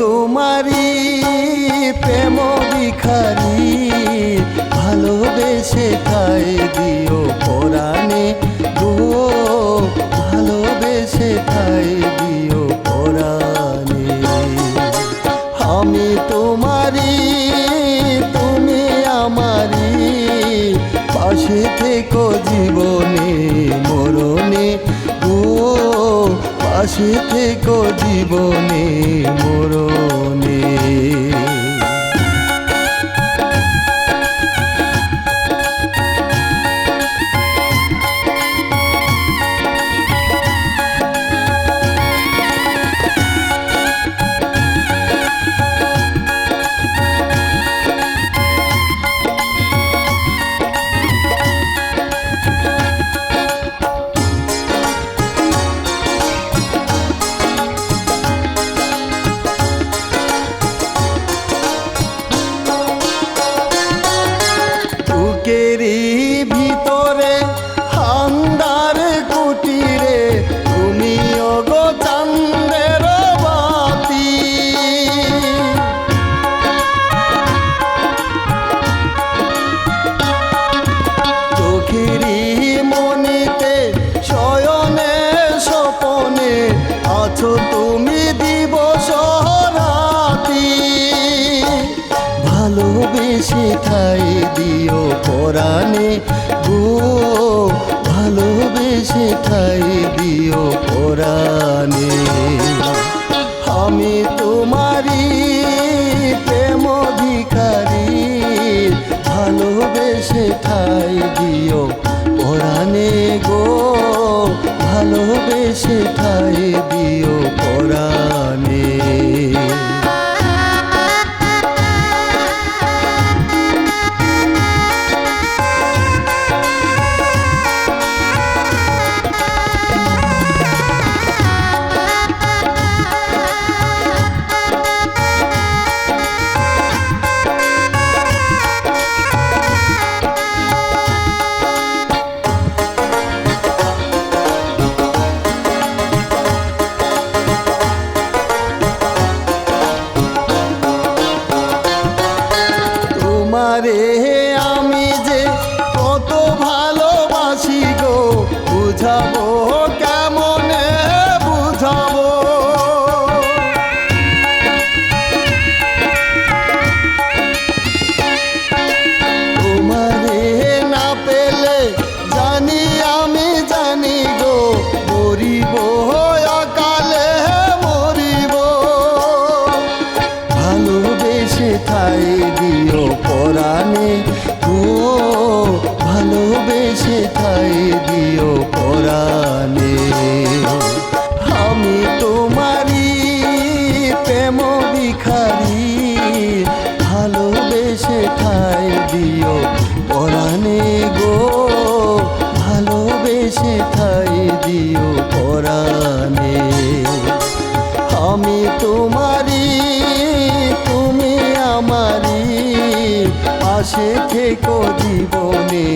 তোমারি প্রেম বিখারি ভালোবেসে তাই দিও পরাণে। গো ভালোবেসে তাই দিও পরাণে। আমি তোমারি তুমি আমারি পাশে থেকো জীবনে মরো পাশে থেকো জীবনে মরণে। ঠাই দিও পরাণে গো, ভালোবেসে ঠাই দিও পরাণে আমি তোমারি প্রেম ভিখারি ভালোবেসে ঠাই দিও পরাণে গো, ভালোবেসে ঠাই দিও পরাণে তোমারে প্রেম ভিখারি, ভালোবেসে ঠাই দিও পরাণে গো, ভালোবেসে ঠাই দিও পরাণে। আমি তোমারি তুমি আমারি পাশে থেকো জীবনে।